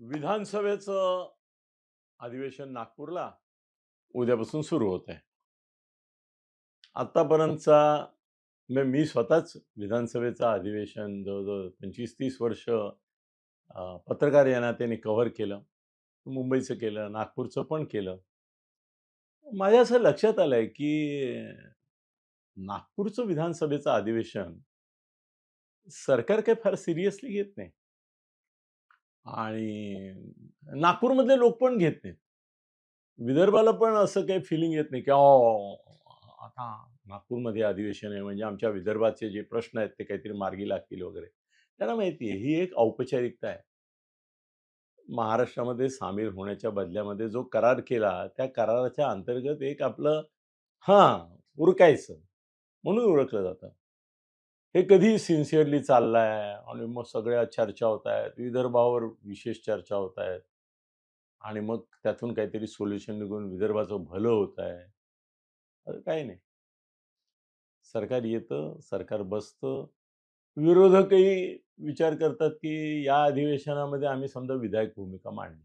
विधानसभेचं अधिवेशन नागपूरला उद्यापासून सुरू होत आहे आत्तापर्यंतचा मी स्वतःच विधानसभेचं अधिवेशन जवळजवळ पंचवीस तीस वर्ष पत्रकार या नात्याने कव्हर केलं. मुंबईचं केलं नागपूरचं पण केलं. माझ्या असं लक्षात आलंय की नागपूरचं विधानसभेचं अधिवेशन सरकार काही फार सिरियसली घेत नाही. आणि नागपूरमधले लोक पण घेत नाहीत. विदर्भाला पण असं काही फिलिंग येत नाही की "अहो, आता नागपूरमध्ये अधिवेशन आहे. म्हणजे आमच्या विदर्भाचे जे प्रश्न आहेत ते काहीतरी मार्गी लागतील वगैरे. त्यांना माहिती आहे ही एक औपचारिकता आहे. महाराष्ट्रामध्ये सामील होण्याच्या बदल्यामध्ये जो करार केला त्या कराराच्या अंतर्गत एक आपलं हां उरकायचं म्हणून ओळखलं जातं. हे कधी सिन्सिअरली चाललंय आणि मग सगळ्या चर्चा होत आहेत विदर्भावर विशेष चर्चा होत आहेत आणि मग त्यातून काहीतरी सोल्युशन निघून विदर्भाचं भलं होत आहे. काही नाही. सरकार येतं सरकार बसतं. विरोधकही विचार करतात की या अधिवेशनामध्ये आम्ही समजा विधायक भूमिका मांडली.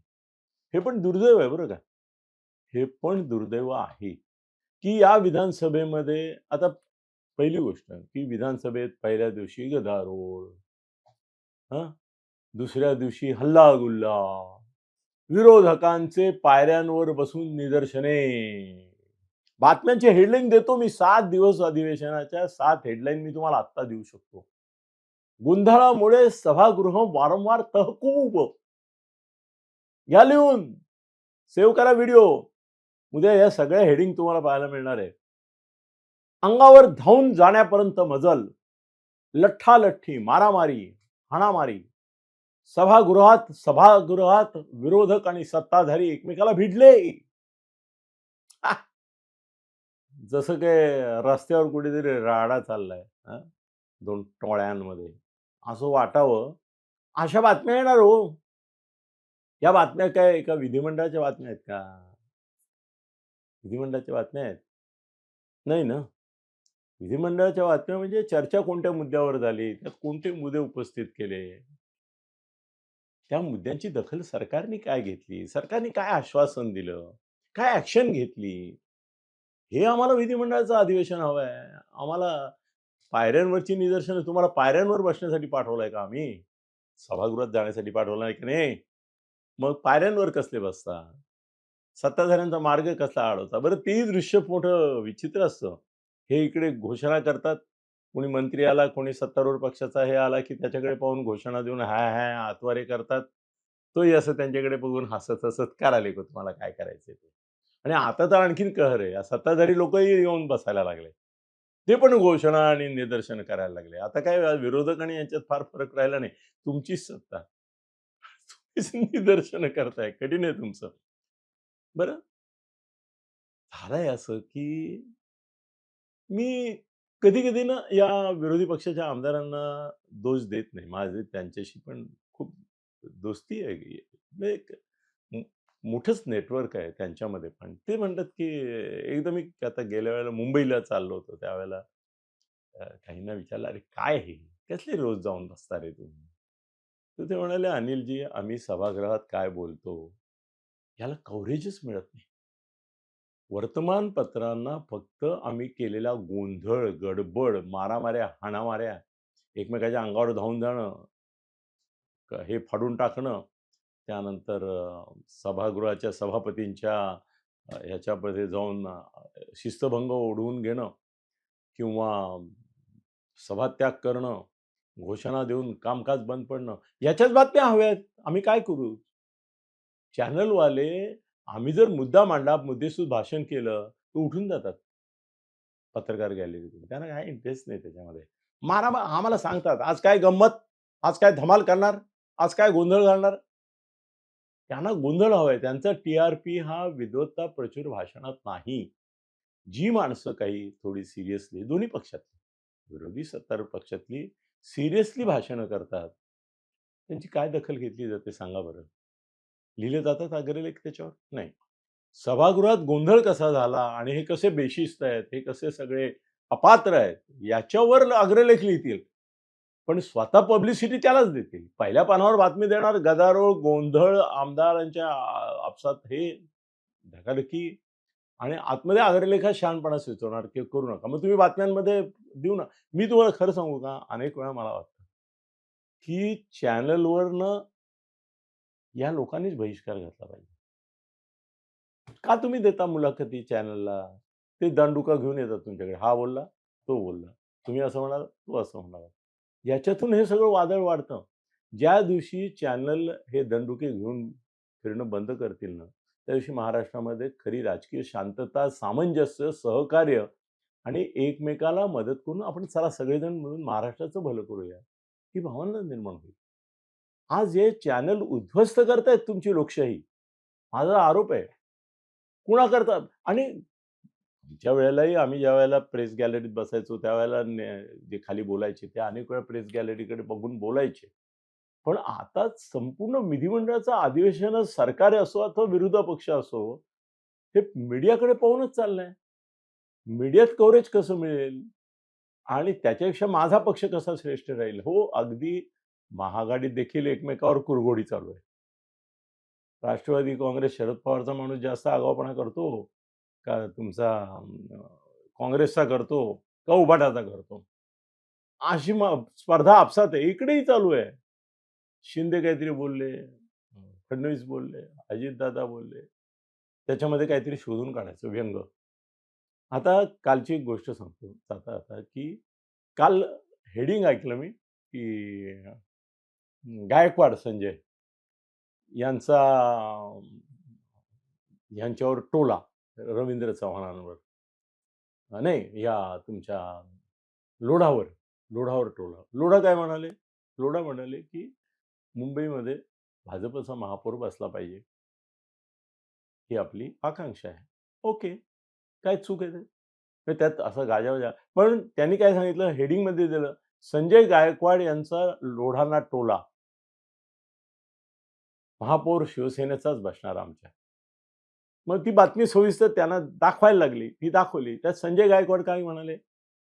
हे पण दुर्दैव आहे बरं का. हे पण दुर्दैव आहे की या विधानसभेमध्ये आता पहिली गोष्ट की विधानसभेत पहिल्या दिवशी गदारोळ हा? दुसऱ्या दिवशी हल्ला गुल्ला विरोधकांचे पायऱ्यांवर बसून निदर्शने. बातम्यांचे हेडलाईन देतो मी सात दिवस अधिवेशनाच्या सात हेडलाईन मी तुम्हाला आत्ता देऊ शकतो. गोंधळामुळे सभागृह वारंवार तहकूब. घ्या लिहून. सेव्ह करा व्हिडिओ. उद्या या सगळ्या हेडिंग तुम्हाला पाहायला मिळणार आहे अंगावर धावून जाण्यापर्यंत मजल लठ्ठालठ्ठी मारामारी हाणामारी सभागृहात सभागृहात विरोधक आणि सत्ताधारी एकमेकाला भिडले. जसं काय रस्त्यावर कुठेतरी राडा चाललाय दोन टोळ्यांमध्ये. असं वाटावं. अशा बातम्या येणार हो. या बातम्या काय एका विधिमंडळाच्या बातम्या आहेत का? विधिमंडळाच्या बातम्या आहेत? नाही ना? विधिमंडळाच्या बातम्या म्हणजे चर्चा कोणत्या मुद्द्यावर झाली? त्यात कोणते मुद्दे उपस्थित केले? त्या मुद्द्यांची दखल सरकारने काय घेतली? सरकारने काय आश्वासन दिलं? काय ऍक्शन घेतली? हे आम्हाला विधिमंडळाचं अधिवेशन हवं आहे आम्हाला पायऱ्यांवरची निदर्शनं तुम्हाला पायऱ्यांवर बसण्यासाठी पाठवलंय का आम्ही? सभागृहात जाण्यासाठी पाठवलं आहे की नाही? मग पायऱ्यांवर कसले बसता सत्ताधाऱ्यांचा मार्ग कसला अडवता बरं तेही दृश्य मोठं विचित्र असतं. हे इकडे घोषणा करतात. कोणी मंत्री आला कोणी सत्तारूढ पक्षाचा हे आला की त्याच्याकडे पाहून घोषणा देऊन हाय हाय आतवारे करतात. तोही असं त्यांच्याकडे बघून हसत हसत करायला येतो तुम्हाला काय करायचंय ते? आणि आता तर आणखीन कहर आहे. सत्ताधारी लोकही येऊन बसायला लागले. ते पण घोषणा आणि निदर्शन करायला लागले. आता काय विरोधक आणि यांच्यात फार फरक राहिला नाही. तुमचीच सत्ता. तुम्हीच निदर्शन करताय. कठीण आहे तुमचं. बरं? झालंय असं की मी कधी कधी ना या विरोधी पक्षाच्या आमदारांना दोष देत नाही. माझे त्यांच्याशी पण खूप दोस्ती आहे. म्हणजे एक मो- मोठंच नेटवर्क आहे त्यांच्यामध्ये पण. ते म्हणतात की एकदा मी आता गेल्या वेळेला मुंबईला चाललो होतो. त्यावेळेला अ, काहींना विचारलं अरे काय हे? कसले रोज जाऊन बसता रे तुम्ही? तर ते म्हणाले अनिलजी आम्ही सभागृहात काय बोलतो? याला कव्हरेजच मिळत नाही. वर्तमानपत्रांना फक्त आम्ही केलेला गोंधळ गडबड मारामाऱ्या हाणामाऱ्या एकमेकाच्या अंगावर धावून जाणं हे फाडून टाकणं त्यानंतर सभागृहाच्या सभापतींच्या ह्याच्यामध्ये जाऊन शिस्तभंग ओढवून घेणं किंवा सभात्याग करणं घोषणा देऊन कामकाज बंद पडणं याच्याच बातम्या हव्यात. आम्ही काय करू? चॅनलवाले आम्ही जर मुद्दा मांडला मुद्देसूद भाषण केलं तर उठून जातात. पत्रकार गॅलरीतून. त्यांना काय इंटरेस्ट नाही त्याच्यामध्ये. मारा आम्हाला सांगतात आज काय गंमत? आज काय धमाल करणार? आज काय गोंधळ घालणार? त्यांना गोंधळ हवाय त्यांचा टी आर पी हा विद्वत्ता प्रचुर भाषणात नाही. जी माणसं काही थोडी सिरियसली दोन्ही पक्षातली विरोधी सत्तार पक्षातली सिरियसली भाषणं करतात त्यांची काय दखल घेतली जाते सांगा बरं. लिहिले जातात अग्रलेख त्याच्यावर? नाही. सभागृहात गोंधळ कसा झाला आणि हे कसे बेशिस्त आहेत हे कसे सगळे अपात्र आहेत याच्यावर अग्रलेख लिहितील. पण स्वतः पब्लिसिटी त्यालाच देतील पहिल्या पानावर बातमी देणार गदारोळ गोंधळ आमदारांच्या आपसात हे धकाधकी आणि आतमध्ये अग्रलेखा शहाणपणा सुचवणार की करू नका. मग तुम्ही बातम्यांमध्ये देऊ ना. मी तुम्हाला खरं सांगू का? अनेक वेळा मला वाटतं की चॅनलवरनं या लोकांनीच बहिष्कार घातला पाहिजे. का तुम्ही देता मुलाखती चॅनलला? ते दंडुका घेऊन येतात तुमच्याकडे. हा बोलला तो बोलला. तुम्ही असं म्हणाल तो असं म्हणाला. याच्यातून हे सगळं वादळ वाढतं. ज्या दिवशी चॅनल हे दंडुके घेऊन फिरणं बंद करतील ना त्या दिवशी महाराष्ट्रामध्ये खरी राजकीय शांतता सामंजस्य सहकार्य आणि एकमेकाला मदत करून आपण चला सगळेजण मिळून महाराष्ट्राचं भलं करूया ही भावना निर्माण होईल. आज हे चॅनल उद्ध्वस्त करतायत तुमची लोकशाही. माझा आरोप आहे. कुणा करतात आणि आमच्या वेळेलाही आम्ही ज्या वेळेला प्रेस गॅलरीत बसायचो त्यावेळेला जे खाली बोलायचे ते अनेक वेळा प्रेस गॅलरीकडे बघून बोलायचे. पण आता संपूर्ण विधिमंडळाचं अधिवेशन सरकार असो अथवा विरोध पक्ष असो हे मीडियाकडे पाहूनच चाललंय. मीडियात कव्हरेज कसं मिळेल? आणि त्याच्यापेक्षा माझा पक्ष कसा श्रेष्ठ राहील? हो अगदी महाआघाडीत देखील एकमेकावर कुरघोडी चालू आहे. राष्ट्रवादी काँग्रेस शरद पवारचा माणूस जास्त आगाऊपणा करतो का तुमचा काँग्रेसचा करतो का उभाटाचा करतो? अशी मग स्पर्धा आपसात आहे इकडेही चालू आहे. शिंदे काहीतरी बोलले फडणवीस बोलले अजितदादा बोलले त्याच्यामध्ये काहीतरी शोधून काढायचं व्यंग. आता कालची एक गोष्ट सांगतो जाता आता की काल हेडिंग ऐकलं मी की गायकवाड संजय यांचा यांच्यावर टोला रवींद्र चव्हाणांवर. नाही या तुमच्या लोढावर लोढावर टोला. लोढा काय म्हणाले? लोढा म्हणाले की मुंबईमध्ये भाजपचा महापौर बसला पाहिजे. ही आपली आकांक्षा आहे. ओके. काय चूक आहे ते? त्यात असं गाजावाजा पण त्यांनी काय सांगितलं? हेडिंगमध्ये दिलं. संजय गायकवाड यांचा लोढाना टोला. महापौर शिवसेनेचाच बसणार आमच्या. मग ती बातमी सोयीस्तर त्यांना दाखवायला लागली. ती दाखवली. त्यात संजय गायकवाड काय म्हणाले?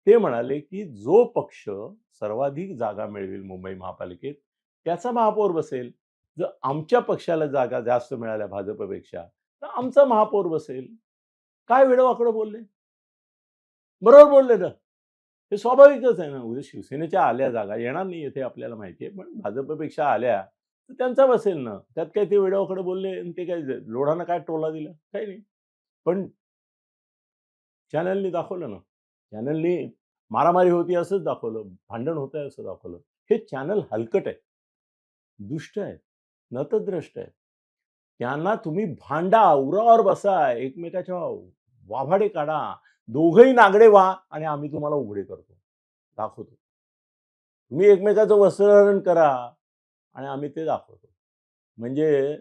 ते म्हणाले की जो पक्ष सर्वाधिक जागा मिळवेल मुंबई महापालिकेत त्याचा महापौर बसेल. जर आमच्या पक्षाला जागा जास्त मिळाल्या भाजपपेक्षा तर आमचा महापौर बसेल. काय वेळवाकडं बोलले? बरोबर बोलले ना हे स्वाभाविकच आहे ना. उद्या शिवसेनेच्या आल्या जागा येणार नाही येथे आपल्याला माहिती आहे. पण भाजपपेक्षा आल्या तर त्यांचा बसेल ना. त्यात काय ते वेडावाकडे बोलले आणि ते काय लोढानं काय टोला दिला? काही नाही. पण चॅनलनी दाखवलं ना. चॅनलनी मारामारी होती असंच दाखवलं भांडण होत आहे असं दाखवलं. हे चॅनल हलकट आहे. दुष्ट आहे. नतद्रष्ट आहे. त्यांना तुम्ही भांडा उरावर बसा एकमेकाच्या वाभाडे काढा. दोघही नागडे व्हा आणि आम्ही तुम्हाला उघडे करतो. दाखवतो. तुम्ही एकमेकाचं वस्त्रहरण करा. आणि आम्ही ते दाखवतो. म्हणजे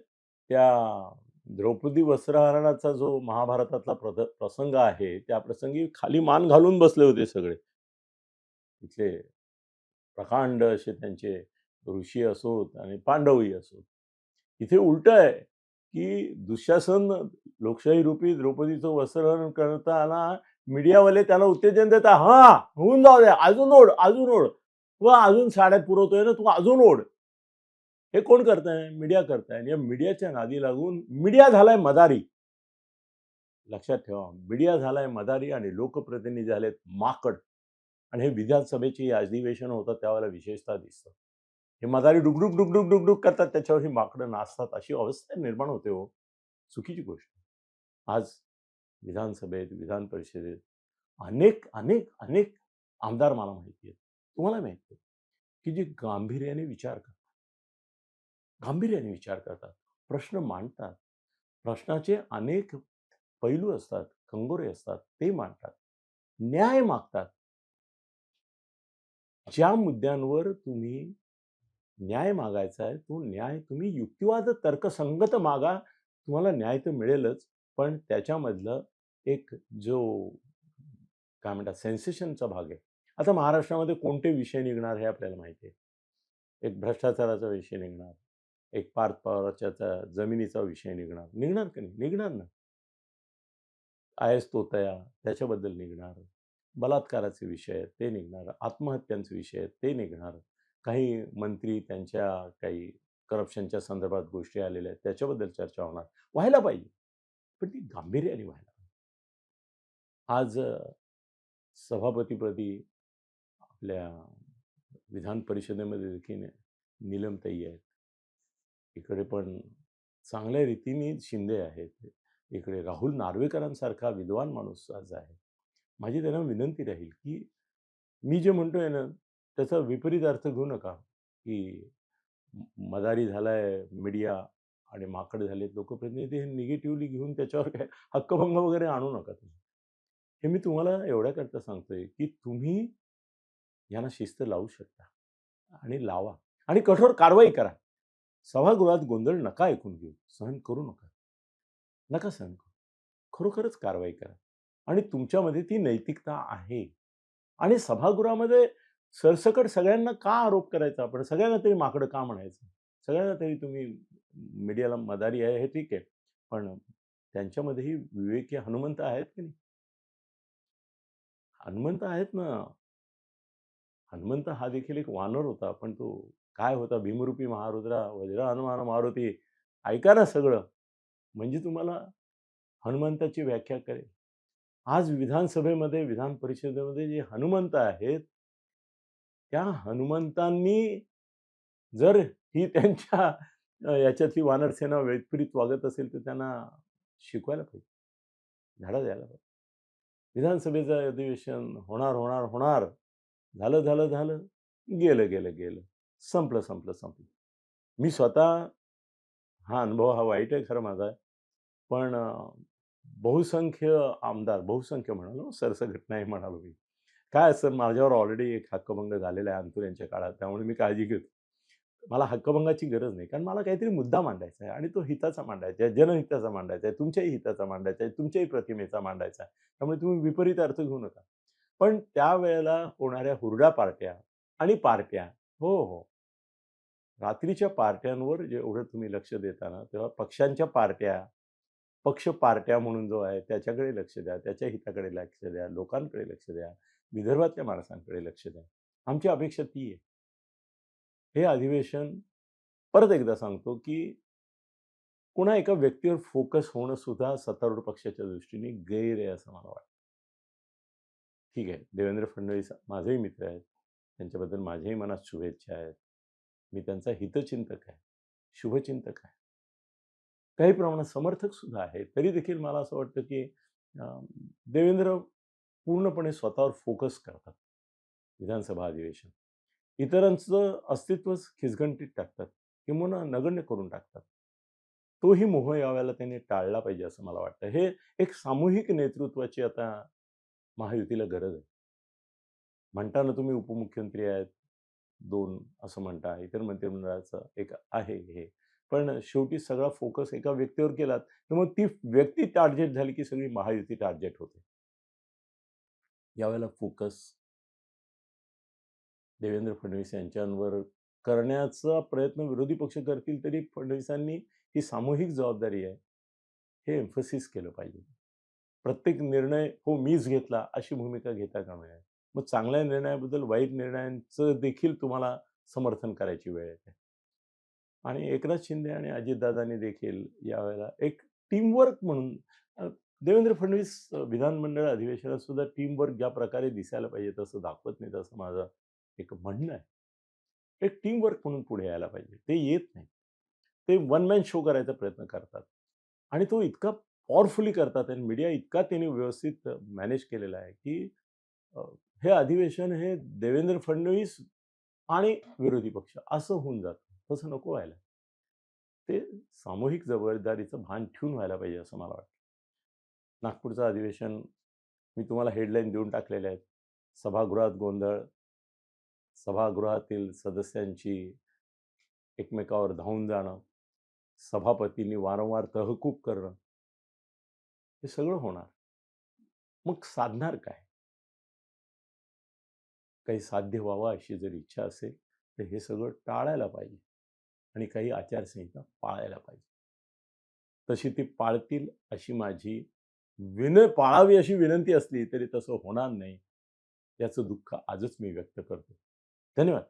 त्या द्रौपदी वस्त्रहरणाचा जो महाभारतातला प्रद- प्रसंग आहे त्या प्रसंगी खाली मान घालून बसले होते सगळे. तिथले प्रकांड असे त्यांचे ऋषी असोत आणि पांडवही असोत. इथे उलट आहे की दुःशासन लोकशाही रूपी द्रौपदीचं वस्त्रहरण करताना मीडियावाले त्याला उत्तेजन देतात हा होऊन जाऊ दे अजून ओढ अजून ओढ. व अजून साड्यात पुरवतोय ना तू अजून ओढ. हे कोण करताय? मीडिया करताय. या मीडियाच्या नादी लागून मीडिया झालाय मदारी. लक्षात ठेवा मीडिया झालाय मदारी आणि लोकप्रतिनिधी झालेत माकड. आणि हे विधानसभेचे अधिवेशन होतं त्यावेळेला विशेषतः दिसतं. हे मदारी डुकडुक डुकडुक डुकडुक करतात त्याच्यावर ही माकडं नाचतात. अशी अवस्था निर्माण होते हो. चुकीची गोष्ट. आज विधानसभेत विधान परिषदेत अनेक अनेक अनेक आमदार मला माहिती आहेत. तुम्हाला माहिती आहे की जे गांभीर्याने विचार करतात गांभीर्याने विचार करतात प्रश्न मांडतात. प्रश्नाचे अनेक पैलू असतात कंगोरे असतात ते मांडतात. न्याय मागतात. ज्या मुद्द्यांवर तुम्ही न्याय मागायचा आहे तो न्याय तुम्ही युक्तिवाद तर्कसंगत मागा तुम्हाला न्याय तर मिळेलच पण त्याच्यामधलं एक जो काय म्हणतात सेन्सेशनचा भाग आहे. आता महाराष्ट्रामध्ये कोणते विषय निघणार हे आपल्याला माहिती आहे? एक भ्रष्टाचाराचा विषय निघणार. एक पार्थ पवाराच्या जमिनीचा विषय निघणार. निघणार का नाही? निघणार ना. आय एस तोतया त्याच्याबद्दल निघणार. बलात्काराचे विषय आहेत ते निघणार. आत्महत्यांचे विषय आहेत ते निघणार. काही मंत्री त्यांच्या काही करप्शनच्या संदर्भात गोष्टी आलेल्या आहेत त्याच्याबद्दल चर्चा होणार. व्हायला पाहिजे. पण ती गांभीर्याने व्हायला पाहिजे. आज सभापतीपदी आपल्या विधान परिषदेमध्ये देखील नीलमताई आहेत. इकडे पण चांगल्या रीतीने शिंदे आहेत. इकडे राहुल नार्वेकरांसारखा विद्वान माणूस आज आहे. माझी त्यांना विनंती राहील की मी जे म्हणतोय ना त्याचा विपरीत अर्थ घेऊ नका की मदारी झालाय मीडिया आणि माकड झालेत लोकप्रतिनिधी हे निगेटिव्हली घेऊन त्याच्यावर काय हक्कभंग वगैरे आणू नका तुम्ही. हे मी तुम्हाला एवढ्याकरता सांगतोय की तुम्ही यांना शिस्त लावू शकता आणि लावा आणि कठोर कारवाई करा. सभागृहात गोंधळ नका ऐकून घेऊ. सहन करू नका. नका सहन करू. खरोखरच कारवाई करा. आणि तुमच्यामध्ये ती नैतिकता आहे. आणि सभागृहामध्ये सरसकट सगळ्यांना का आरोप करायचा? आपण सगळ्यांना तरी माकडं का म्हणायचं? सगळ्यांना तरी तुम्ही मीडियाला मदारी आहे हे ठीक आहे. पण त्यांच्यामध्येही विवेकी हनुमंत आहेत की नाही? हनुमंत आहेत ना. हनुमंत हा देखील एक वानर होता पण तो काय होता भीमरूपी महारुद्रा वज्र हनुमान मारुती ऐका ना सगळं. म्हणजे तुम्हाला हनुमंताची व्याख्या करेल. आज विधानसभेमध्ये विधान परिषदेमध्ये जे हनुमंत आहेत त्या हनुमंतांनी जर ही त्यांच्या याच्यातली वानरसेना विपरीत वागत असेल तर त्यांना शिकवायला पाहिजे. धडा द्यायला पाहिजे. विधानसभेचं अधिवेशन होणार होणार होणार. झालं झालं झालं. गेलं गेलं गेलं. संपलं संपलं संपलं. मी स्वतः हा अनुभव हा वाईट आहे खरं माझा. पण बहुसंख्य आमदार बहुसंख्य म्हणालो सरसघटनाही म्हणालो मी. काय असं माझ्यावर ऑलरेडी एक हक्कभंग झालेला आहे अंतुर यांच्या काळात त्यामुळे मी काळजी घेतो. मला हक्कभंगाची गरज नाही कारण मला काहीतरी मुद्दा मांडायचा आहे आणि तो हिताचा मांडायचा आहे जनहिताचा मांडायचा आहे तुमच्याही हिताचा मांडायचा आहे तुमच्याही प्रतिमेचा मांडायचा आहे. त्यामुळे तुम्ही विपरीत अर्थ घेऊ नका. पण त्यावेळेला होणाऱ्या हुरडा पार्ट्या आणि पार्ट्या हो हो. रात्रीच्या पार्ट्यांवर जेवढं तुम्ही लक्ष देता ना तेव्हा पक्षांच्या पार्ट्या पक्ष पार्ट्या म्हणून जो आहे त्याच्याकडे लक्ष द्या त्याच्या हिताकडे लक्ष द्या लोकांकडे लक्ष द्या विदर्भातल्या माणसांकडे लक्ष द्या. आमची अपेक्षा ती आहे. हे अधिवेशन परत एकदा सांगतो की पुन्हा एका व्यक्तीवर फोकस होणं सुद्धा सत्तारूढ पक्षाच्या दृष्टीने गैर आहे असं मला वाटतं. ठीक आहे. देवेंद्र फडणवीस माझेही मित्र आहेत. त्यांच्याबद्दल माझ्याही मनात शुभेच्छा आहेत. मी त्यांचा हितचिंतक आहे. शुभचिंतक आहे. काही प्रमाणात समर्थक सुद्धा आहे तरी देखील मला असं वाटतं की देवेंद्र पूर्णपणे स्वतःवर फोकस करतात. विधानसभा अधिवेशन. इतरांचं अस्तित्वच खिचगंटीत टाकतात किंवा नगण्य करून टाकतात. तोही मोह यावेळेला त्यांनी टाळला पाहिजे असं मला वाटतं. हे एक सामूहिक नेतृत्वाची आता महायुतीला गरज आहे. म्हणता ना तुम्ही उपमुख्यमंत्री आहेत दोन असं म्हणता इतर मंत्रिमंडळाचं एक आहे हे. पण शेवटी सगळा फोकस एका व्यक्तीवर केलात तर मग ती व्यक्ती टार्गेट झाली की सगळी महायुती टार्गेट होते. यावेळेला फोकस देवेंद्र फडणवीस यांच्यावर करण्याचा प्रयत्न विरोधी पक्ष करतील तरी फडणवीसांनी ही सामूहिक जबाबदारी आहे हे एम्फसिस केलं पाहिजे. प्रत्येक निर्णय हो मीच घेतला अशी भूमिका घेता कामा नये. मग चांगल्या निर्णयाबद्दल वाईट निर्णयांचं देखील तुम्हाला समर्थन करायची वेळ येते. आणि एकनाथ शिंदे आणि अजितदादांनी देखील यावेळेला एक टीमवर्क म्हणून देवेंद्र फडणवीस विधानमंडळ अधिवेशनात सुद्धा टीमवर्क ज्या प्रकारे दिसायला पाहिजे तसं दाखवत नाही असं माझं एक म्हणणं आहे. एक टीमवर्क म्हणून पुढे यायला पाहिजे. ते येत नाही ते वन मॅन शो करायचा प्रयत्न करतात. आणि तो इतका पॉवरफुली करतात आणि मीडिया इतका त्यांनी व्यवस्थित मॅनेज केलेला आहे की हे अधिवेशन हे देवेंद्र फडणवीस आणि विरोधी पक्ष असं होऊन जातं. तसं नको व्हायला. ते सामूहिक जबाबदारीचं भान ठेवून व्हायला पाहिजे असं मला वाटतं. नागपूरचं अधिवेशन मी तुम्हाला हेडलाईन देऊन टाकलेले आहेत सभागृहात गोंधळ सभागृहातील सदस्यांची एकमेकावर धावून जाणं सभापतींनी वारंवार तहकूब करणं हे सगळं होणार. मग साधणार काय? काही साध्य व्हावा अशी जर इच्छा असेल तर हे सगळं टाळायला पाहिजे आणि काही आचारसंहिता पाळायला पाहिजे. तशी ती पाळतील अशी माझी विन पाळावी अशी विनंती असली तरी तसं होणार नाही. याचं दुःख आजच मी व्यक्त करतो. धन्यवाद.